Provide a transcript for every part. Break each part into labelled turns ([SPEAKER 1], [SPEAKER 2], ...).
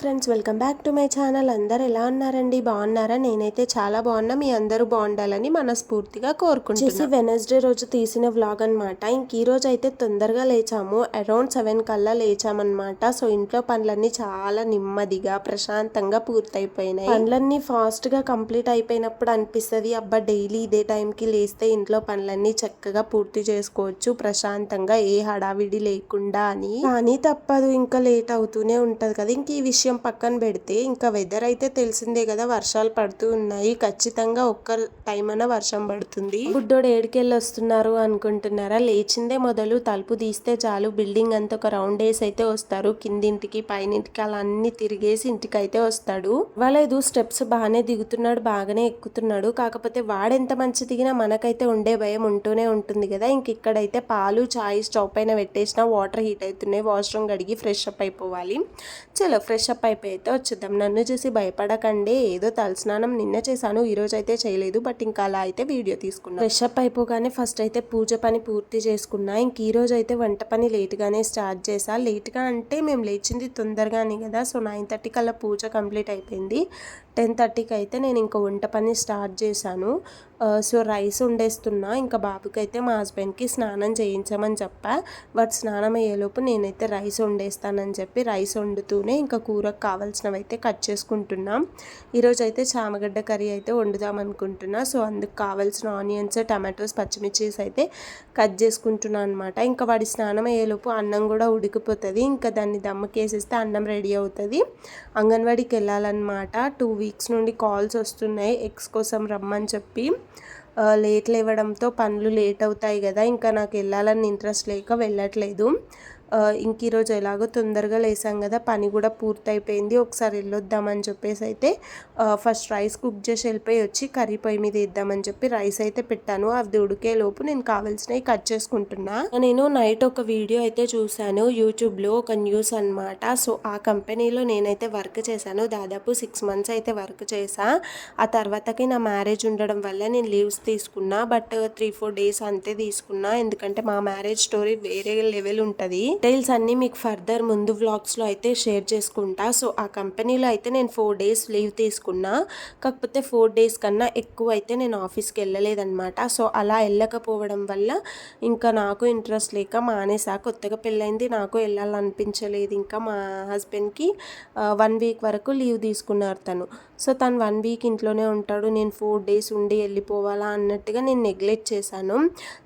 [SPEAKER 1] Friends welcome back to my channel అందరు ఎలా ఉన్నారండి? బాగున్నారా? నేనైతే చాలా బాగున్నా. మీ అందరూ బాగుండాలని మనస్ఫూర్తిగా కోరుకుంటున్నాను వెనస్డే రోజు తీసిన వ్లాగ్ అనమాట ఇంక ఈ రోజు అయితే తొందరగా లేచాము. అరౌండ్ సెవెన్ కల్లా లేచామన్నమాట. సో ఇంట్లో పనులన్నీ చాలా నెమ్మదిగా ప్రశాంతంగా పూర్తయిపోయినాయి. పనులన్నీ ఫాస్ట్గా కంప్లీట్ అయిపోయినప్పుడు అనిపిస్తుంది అబ్బా డైలీ ఇదే టైంకి లేస్తే ఇంట్లో పనులన్నీ చక్కగా పూర్తి చేసుకోవచ్చు ప్రశాంతంగా ఏ హడావిడి లేకుండా అని. కానీ తప్పదు ఇంకా లేట్ అవుతూనే ఉంటది కదా. ఇంక ఈ విషయం పక్కన పెడితే ఇంకా వెదర్ అయితే తెలిసిందే కదా వర్షాలు పడుతూ ఉన్నాయి. ఖచ్చితంగా ఒక్క టైం అయినా వర్షం పడుతుంది. బుడ్డోడు ఏడికెళ్ళి వస్తున్నారు అనుకుంటున్నారా? లేచిందే మొదలు. తలుపు తీస్తే చాలు. బిల్డింగ్ అంతా ఒక రౌండ్ వేసి అయితే వస్తారు. కిందింటికి పైనింటికి అలా అన్ని తిరిగేసి ఇంటికి అయితే వస్తాడు. వాళ్ళేదు స్టెప్స్ బాగానే దిగుతున్నాడు. బాగానే ఎక్కుతున్నాడు. కాకపోతే వాడెంత మంచి దిగినా మనకైతే ఉండే భయం ఉంటూనే ఉంటుంది కదా. ఇంక ఇక్కడైతే పాలు చాయ్ స్టవ్ పైన పెట్టేసిన వాటర్ హీట్ అవుతున్నాయి. వాష్రూమ్ కడిగి ఫ్రెష్ అప్ అయిపోవాలి. చలో ఫ్రెష్ అప్ అయిపోయి అయితే వచ్చేద్దాం. నన్ను చూసి భయపడకండి. ఏదో తలస్నానం నిన్న చేశాను ఈరోజు అయితే చేయలేదు. బట్ ఇంకా అలా అయితే వీడియో తీసుకున్నాను ఫ్రెష్ అప్ అయిపోగానే ఫస్ట్ అయితే పూజ పని పూర్తి చేసుకున్నా. ఇంక ఈ రోజు అయితే వంట పని లేట్గానే స్టార్ట్ చేసా. లేట్గా అంటే మేము లేచింది తొందరగానే కదా. సో నైన్ థర్టీ కల్లా పూజ కంప్లీట్ అయిపోయింది. టెన్ థర్టీకి అయితే నేను ఇంకా వంట పని స్టార్ట్ చేశాను. సో రైస్ వండేస్తున్నా. ఇంకా బాబుకి అయితే మా హస్బెండ్కి స్నానం చేయించమని చెప్పా. బట్ స్నానం అయ్యేలోపు నేనైతే రైస్ వండేస్తానని చెప్పి రైస్ వండుతూనే ఇంకా కూరకు కావాల్సినవి అయితే కట్ చేసుకుంటున్నాం. ఈరోజు అయితే చామగడ్డ కర్రీ అయితే వండుదాం అనుకుంటున్నా సో అందుకు కావాల్సిన ఆనియన్స్ టమాటోస్ పచ్చిమిర్చీస్ అయితే కట్ చేసుకుంటున్నాను అనమాట ఇంకా వాడి స్నానం అయ్యేలోపు అన్నం కూడా ఉడికిపోతుంది. ఇంకా దాన్ని దమ్మకేసేస్తే అన్నం రెడీ అవుతుంది. అంగన్వాడికి వెళ్ళాలన్నమాట టూ వీక్స్ నుండి కాల్స్ వస్తున్నాయి. ఎగ్స్ కోసం రమ్మని చెప్పి లేట్ లేవడంతో పనులు లేట్ అవుతాయి కదా. ఇంకా నాకు వెళ్ళాలని ఇంట్రెస్ట్ లేక వెళ్ళట్లేదు. ఇంక ఈరోజు ఎలాగో తొందరగా లేసాం కదా పని కూడా పూర్తయిపోయింది ఒకసారి వెళ్ళొద్దామని చెప్పేసి అయితే ఫస్ట్ రైస్ కుక్ చేసి వెళ్ళిపోయి వచ్చి కర్రీ పొయ్యి మీద వేద్దామని చెప్పి రైస్ అయితే పెట్టాను. అది ఉడికే లోపు నేను కావాల్సినవి కట్ చేసుకుంటున్నా. నేను నైట్ ఒక వీడియో అయితే చూశాను యూట్యూబ్లో ఒక న్యూస్ అనమాట సో ఆ కంపెనీలో నేనైతే వర్క్ చేశాను దాదాపు సిక్స్ మంత్స్ అయితే వర్క్ చేసా ఆ తర్వాతకి నా మ్యారేజ్ ఉండడం వల్ల నేను లీవ్స్ తీసుకున్నా బట్ త్రీ ఫోర్ డేస్ అంతే తీసుకున్నా. ఎందుకంటే మా మ్యారేజ్ స్టోరీ వేరే లెవెల్ ఉంటుంది. డీటెయిల్స్ అన్నీ మీకు ఫర్దర్ ముందు వ్లాగ్స్లో అయితే షేర్ చేసుకుంటా. సో ఆ కంపెనీలో అయితే నేను ఫోర్ డేస్ లీవ్ తీసుకున్నా. కాకపోతే ఫోర్ డేస్ కన్నా ఎక్కువ అయితే నేను ఆఫీస్కి వెళ్ళలేదన్నమాట. సో అలా వెళ్ళకపోవడం వల్ల ఇంకా నాకు ఇంట్రెస్ట్ లేక మానేసా. కొత్తగా పెళ్ళైంది నాకు వెళ్ళాలనిపించలేదు. ఇంకా మా హస్బెండ్కి వన్ వీక్ వరకు లీవ్ తీసుకున్నారు తను. సో తను వన్ వీక్ ఇంట్లోనే ఉంటాడు. నేను ఫోర్ డేస్ ఉండి వెళ్ళిపోవాలా అన్నట్టుగా నేను నెగ్లెక్ట్ చేశాను.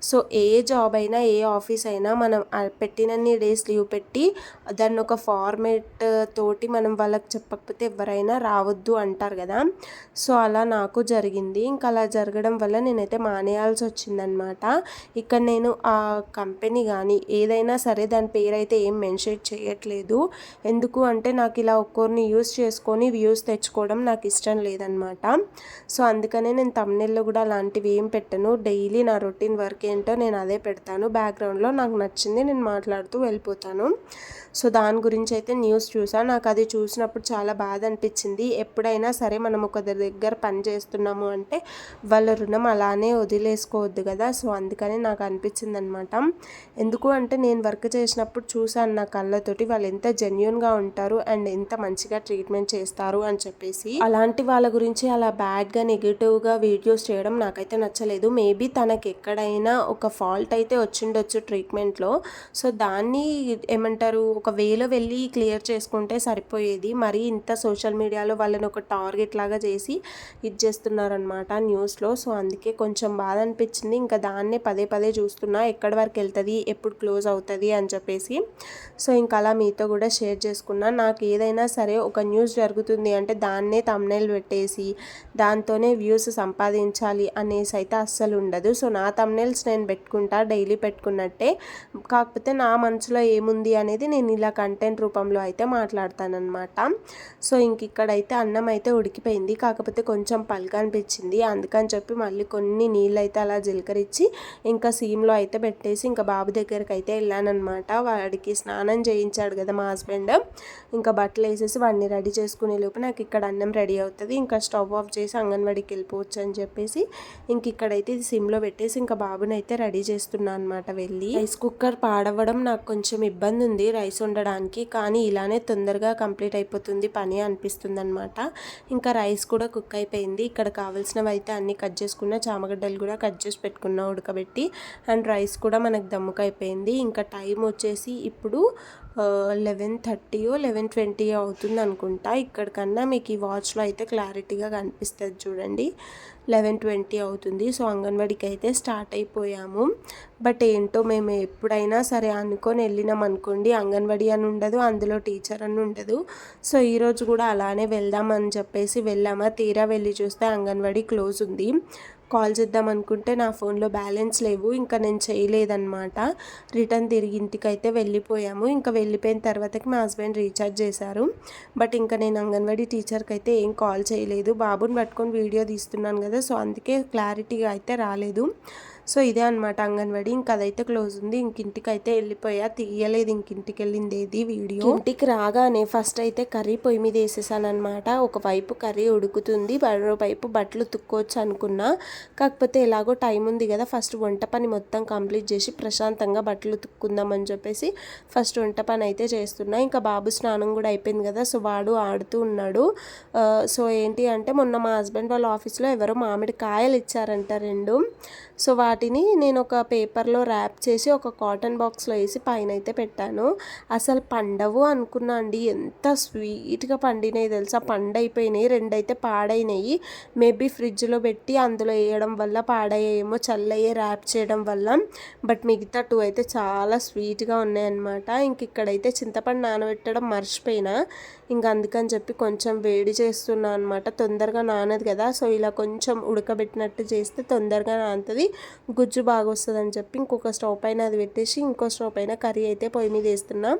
[SPEAKER 1] సో ఏ జాబ్ అయినా ఏ ఆఫీస్ అయినా మనం పెట్టినన్ని డేస్ లీవ్ పెట్టి దాన్ని ఒక ఫార్మేట్ తోటి మనం వాళ్ళకి చెప్పకపోతే ఎవరైనా రావద్దు అంటారు కదా. సో అలా నాకు జరిగింది. ఇంకా అలా జరగడం వల్ల నేనైతే మానేయాల్సి వచ్చిందనమాట ఇక్కడ నేను ఆ కంపెనీ కానీ ఏదైనా సరే దాని పేరు అయితే ఏం మెన్షన్ చేయట్లేదు. ఎందుకు అంటే నాకు ఇలా ఒక్కొరిని యూస్ చేసుకొని వ్యూస్ తెచ్చుకోవడం నాకు నాకు ఇష్టం లేదనమాట సో అందుకనే నేను తమ్నెల్లో కూడా అలాంటివి ఏం పెట్టను. డైలీ నా రొటీన్ వర్క్ ఏంటో నేను అదే పెడతాను. బ్యాక్గ్రౌండ్లో నాకు నచ్చింది నేను మాట్లాడుతూ వెళ్ళిపోతాను. సో దాని గురించి అయితే న్యూస్ చూసా. నాకు అది చూసినప్పుడు చాలా బాధ అనిపించింది. ఎప్పుడైనా సరే మనం ఒక దగ్గర పని చేస్తున్నాము అంటే వాళ్ళ రుణం అలానే వదిలేసుకోవద్దు కదా. సో అందుకని నాకు అనిపించింది అనమాట ఎందుకు అంటే నేను వర్క్ చేసినప్పుడు చూసాను నా కళ్ళతోటి వాళ్ళు ఎంత జెన్యున్గా ఉంటారు అండ్ ఎంత మంచిగా ట్రీట్మెంట్ చేస్తారు అని చెప్పేసి. అలాంటి వాళ్ళ గురించి అలా బ్యాడ్గా నెగిటివ్గా వీడియోస్ చేయడం నాకైతే నచ్చలేదు. మేబీ తనకి ఎక్కడైనా ఒక ఫాల్ట్ అయితే వచ్చిండొచ్చు ట్రీట్మెంట్లో. సో దాన్ని ఏమంటారు ఒక వేలో వెళ్ళి క్లియర్ చేసుకుంటే సరిపోయేది. మరి ఇంత సోషల్ మీడియాలో వాళ్ళని ఒక టార్గెట్ లాగా చేసి ఇది చేస్తున్నారనమాట న్యూస్లో. సో అందుకే కొంచెం బాధ అనిపించింది. ఇంకా దాన్నే పదే పదే చూస్తున్నా. ఎక్కడి వరకు వెళ్తుంది ఎప్పుడు క్లోజ్ అవుతుంది అని చెప్పేసి. సో ఇంకా అలా మీతో కూడా షేర్ చేసుకున్నా. నాకు ఏదైనా సరే ఒక న్యూస్ జరుగుతుంది అంటే దాన్నే తమ్నైల్ పెట్టేసి దాంతోనే వ్యూస్ సంపాదించాలి అనేసి అయితే అస్సలు ఉండదు. సో నా తమ్నైల్స్ నేను పెట్టుకుంటా డైలీ పెట్టుకున్నట్టే. కాకపోతే నా మనసులో ఏముంది అనేది నేను ఇలా కంటెంట్ రూపంలో అయితే మాట్లాడతానమాట సో ఇంక ఇక్కడైతే అన్నం అయితే ఉడికిపోయింది. కాకపోతే కొంచెం పల్గా అనిపించింది. అందుకని చెప్పి మళ్ళీ కొన్ని నీళ్ళు అయితే అలా జీలకరించి ఇంకా సీమ్లో అయితే పెట్టేసి ఇంకా బాబు దగ్గరికి అయితే వెళ్ళానమాట వాడికి స్నానం చేయించాడు కదా మా హస్బెండ్. ఇంకా బట్టలు వేసేసి వాడిని రెడీ చేసుకునే లోపు నాకు ఇక్కడ అన్నం రెడీ రెడీ అవుతుంది. ఇంకా స్టవ్ ఆఫ్ చేసి అంగన్వాడికి వెళ్ళిపోవచ్చు అని చెప్పేసి ఇంక ఇక్కడైతే ఇది సిమ్లో పెట్టేసి ఇంకా బాబుని అయితే రెడీ చేస్తున్నాను అనమాట వెళ్ళి. రైస్ కుక్కర్ పాడవడం నాకు కొంచెం ఇబ్బంది ఉంది రైస్ వండడానికి కానీ ఇలానే తొందరగా కంప్లీట్ అయిపోతుంది పని అనిపిస్తుంది అనమాట ఇంకా రైస్ కూడా కుక్ అయిపోయింది. ఇక్కడ కావాల్సినవి అయితే అన్ని కట్ చేసుకున్న చామగడ్డలు కూడా కట్ చేసి పెట్టుకున్నా ఉడకబెట్టి అండ్ రైస్ కూడా మనకు దమ్ముకైపోయింది. ఇంకా టైం వచ్చేసి ఇప్పుడు లెవెన్ థర్టీయో లెవెన్ ట్వంటీ అవుతుంది అనుకుంటా ఇక్కడికన్నా మీకు ఈ వాచ్లో అయితే క్లారిటీగా కనిపిస్తుంది చూడండి. లెవెన్ ట్వంటీ అవుతుంది. సో అంగన్వాడికి అయితే స్టార్ట్ అయిపోయాము. బట్ ఏంటో మేము ఎప్పుడైనా సరే అనుకొని వెళ్ళినాం అనుకోండి. అంగన్వాడి అని ఉండదు అందులో టీచర్ అని ఉండదు. సో ఈరోజు కూడా అలానే వెళ్దామని చెప్పేసి వెళ్ళామా? తీరా వెళ్ళి చూస్తే అంగన్వాడి క్లోజ్ ఉంది. కాల్ చేద్దాం అనుకుంటే నా ఫోన్లో బ్యాలెన్స్ లేవు ఇంకా నేను చేయలేదన్నమాట. రిటర్న్ తిరిగి ఇంటికైతే వెళ్ళిపోయాము. ఇంకా వెళ్ళిపోయిన తర్వాతకి మా హస్బెండ్ రీఛార్జ్ చేశారు. బట్ ఇంకా నేను అంగన్వాడీ టీచర్కి అయితే ఏం కాల్ చేయలేదు. బాబుని పట్టుకొని వీడియో తీస్తున్నాను కదా సో అందుకే క్లారిటీగా అయితే రాలేదు. సో ఇదే అనమాట అంగన్వాడి. ఇంక అదైతే క్లోజ్ ఉంది. ఇంకింటికి అయితే వెళ్ళిపోయా. తీయలేదు. ఇంకింటికి వెళ్ళింది ఏది వీడియో. ఇంటికి రాగానే ఫస్ట్ అయితే కర్రీ పొయ్యి మీద వేసేసాను అనమాట ఒకవైపు కర్రీ ఉడుకుతుంది. మరోవైపు బట్టలు తుక్కోవచ్చు అనుకున్నా. కాకపోతే ఎలాగో టైం ఉంది కదా. ఫస్ట్ వంట పని మొత్తం కంప్లీట్ చేసి ప్రశాంతంగా బట్టలు తుక్కుందాం అని చెప్పేసి ఫస్ట్ వంట పని అయితే చేస్తున్నా. ఇంకా బాబు స్నానం కూడా అయిపోయింది కదా. సో వాడు ఆడుతూ ఉన్నాడు. సో ఏంటి అంటే మొన్న మా హస్బెండ్ వాళ్ళ ఆఫీస్లో ఎవరో మామిడి కాయలు ఇచ్చారంట రెండు. సో వాటిని నేను ఒక పేపర్లో ర్యాప్ చేసి ఒక కాటన్ బాక్స్లో వేసి పైన అయితే పెట్టాను. అసలు పండవు అనుకున్నా అండి. ఎంత స్వీట్గా పండినాయి తెలుసా? పండైపోయినాయి రెండైతే పాడైనాయి. మేబీ ఫ్రిడ్జ్లో పెట్టి అందులో వేయడం వల్ల పాడయ్యేమో చల్లయ్యే ర్యాప్ చేయడం వల్ల. బట్ మిగతా టూ అయితే చాలా స్వీట్గా ఉన్నాయన్నమాట. ఇంక ఇక్కడైతే చింతపండు నానబెట్టడం మర్చిపోయినా. ఇంక అందుకని చెప్పి కొంచెం వేడి చేస్తున్నా అనమాట తొందరగా నానదు కదా. సో ఇలా కొంచెం ఉడకబెట్టినట్టు చేస్తే తొందరగా నానుతుంది. గుజ్జు బాగా వస్తుంది అని చెప్పి ఇంకొక స్టవ్ పైన అది పెట్టేసి ఇంకో స్టవ్ పైన కర్రీ అయితే పొయ్యి మీద వేస్తున్నా.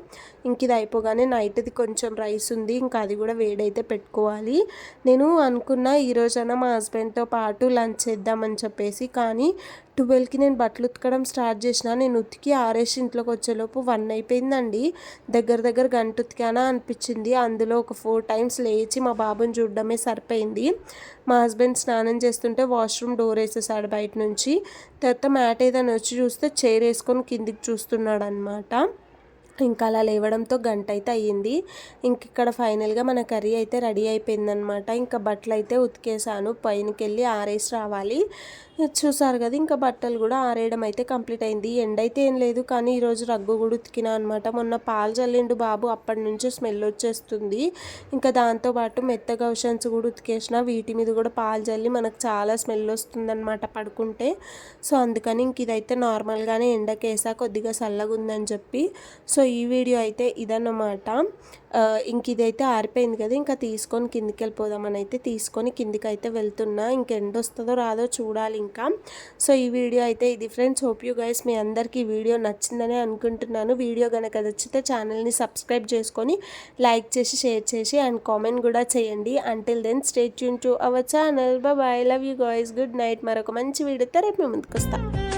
[SPEAKER 1] ఇంక ఇది అయిపోగానే నైట్ది కొంచెం రైస్ ఉంది. ఇంకా అది కూడా వేడైతే పెట్టుకోవాలి. నేను అనుకున్నా ఈరోజైనా మా హస్బెండ్తో పాటు లంచ్ చేద్దామని చెప్పేసి కానీ ట్వెల్వ్కి నేను బట్టలు ఉతకడం స్టార్ట్ చేసిన నేను ఉతికి ఆరేసి ఇంట్లోకి వచ్చేలోపు వన్ అయిపోయిందండి. దగ్గర దగ్గర గంట ఉతికానా అనిపించింది. అందులో ఒక ఫోర్ టైమ్స్ లేచి మా బాబుని చూడడమే సరిపోయింది. మా హస్బెండ్ స్నానం చేస్తుంటే వాష్రూమ్ డోర్ వేసేసాడు బయట నుంచి. తర్వాత మ్యాట్ ఏదైనా వచ్చి చూస్తే చైర్ వేసుకొని కిందికి చూస్తున్నాడు అనమాట ఇంకా అలా లేవడంతో గంట అయితే అయ్యింది. ఇంక ఇక్కడ ఫైనల్గా మన కర్రీ అయితే రెడీ అయిపోయిందనమాట ఇంకా బట్టలు అయితే ఉతికేసాను. పైనకి వెళ్ళి ఆరేసి రావాలి. చూసారు కదా ఇంకా బట్టలు కూడా ఆరేయడం అయితే కంప్లీట్ అయింది. ఎండ అయితే ఏం లేదు కానీ ఈరోజు రగ్గు కూడా ఉతికినా అనమాట మొన్న పాలు చల్లిండు బాబు అప్పటి నుంచి స్మెల్ వచ్చేస్తుంది. ఇంకా దాంతోపాటు మెత్తగా ఉషన్స్ కూడా ఉతికేసిన వీటి మీద కూడా పాలు చల్లి మనకు చాలా స్మెల్ వస్తుందన్నమాట పడుకుంటే. సో అందుకని ఇంక ఇదైతే నార్మల్గానే ఎండకేసా కొద్దిగా చల్లగా ఉందని చెప్పి. సో ఈ వీడియో అయితే ఇదన్నమాట. ఇంక ఇదైతే ఆరిపోయింది కదా ఇంకా తీసుకొని కిందికి వెళ్ళిపోదామని అయితే తీసుకొని కిందికి అయితే వెళ్తున్నా. ఇంక ఎండ వస్తుందో రాదో చూడాలి ఇంకా. సో ఈ వీడియో అయితే ఇది ఫ్రెండ్స్. హోప్ యూ గైస్ మీ అందరికీ వీడియో నచ్చిందని అనుకుంటున్నాను. వీడియో కనుక నచ్చితే ఛానల్ని సబ్స్క్రైబ్ చేసుకొని లైక్ చేసి షేర్ చేసి అండ్ కామెంట్ కూడా చేయండి. Until then stay tuned to our channel bye love you guys good night మరొక మంచి వీడియోతో రేపు మేము ముందుకు వస్తాను